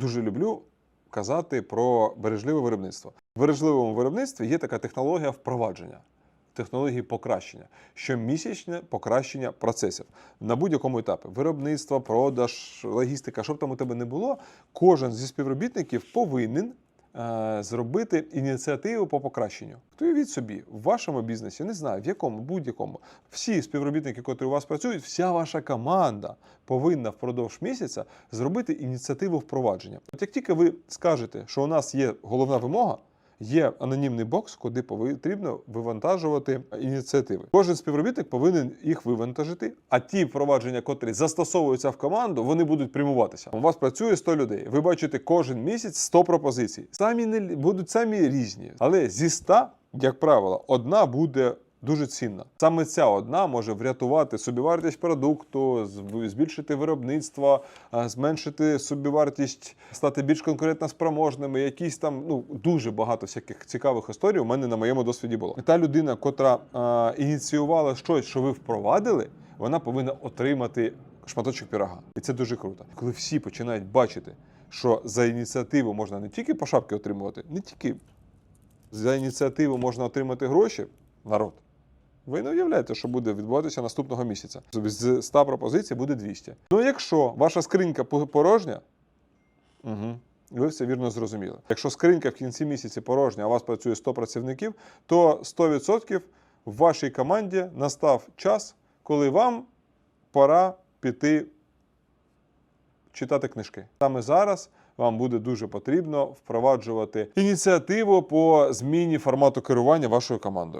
Дуже люблю казати про бережливе виробництво. В бережливому виробництві є така технологія впровадження, технології покращення, щомісячне покращення процесів на будь-якому етапі виробництва, продаж, логістика, що б там у тебе не було, кожен зі співробітників повинен зробити ініціативу по покращенню. То уявіть собі, в вашому бізнесі, не знаю, в якому, будь-якому, всі співробітники, котрі у вас працюють, вся ваша команда повинна впродовж місяця зробити ініціативу впровадження. От як тільки ви скажете, що у нас є головна вимога. Є анонімний бокс, куди потрібно вивантажувати ініціативи. Кожен співробітник повинен їх вивантажити, а ті впровадження, котрі застосовуються в команду, вони будуть прямуватися. У вас працює 100 людей. Ви бачите кожен місяць 100 пропозицій. Самі не будуть самі різні, але зі 100, як правило, одна буде. Дуже цінна. Саме ця одна може врятувати собівартість продукту, збільшити виробництво, зменшити собівартість, стати більш конкурентно спроможними. Якісь там ну дуже багато всяких цікавих історій у мене на моєму досвіді було. І та людина, котра а, ініціювала щось, що ви впровадили, вона повинна отримати шматочок пірога. І це дуже круто. Коли всі починають бачити, що за ініціативу можна не тільки по шапки отримувати, не тільки за ініціативу можна отримати гроші, народ. Ви не уявляєте, що буде відбуватися наступного місяця. Тобто З 100 пропозицій буде 200. Ну, якщо ваша скринька порожня, угу, ви все вірно зрозуміли. Якщо скринька в кінці місяця порожня, а у вас працює 100 працівників, то 100% в вашій команді настав час, коли вам пора піти читати книжки. Саме зараз вам буде дуже потрібно впроваджувати ініціативу по зміні формату керування вашою командою.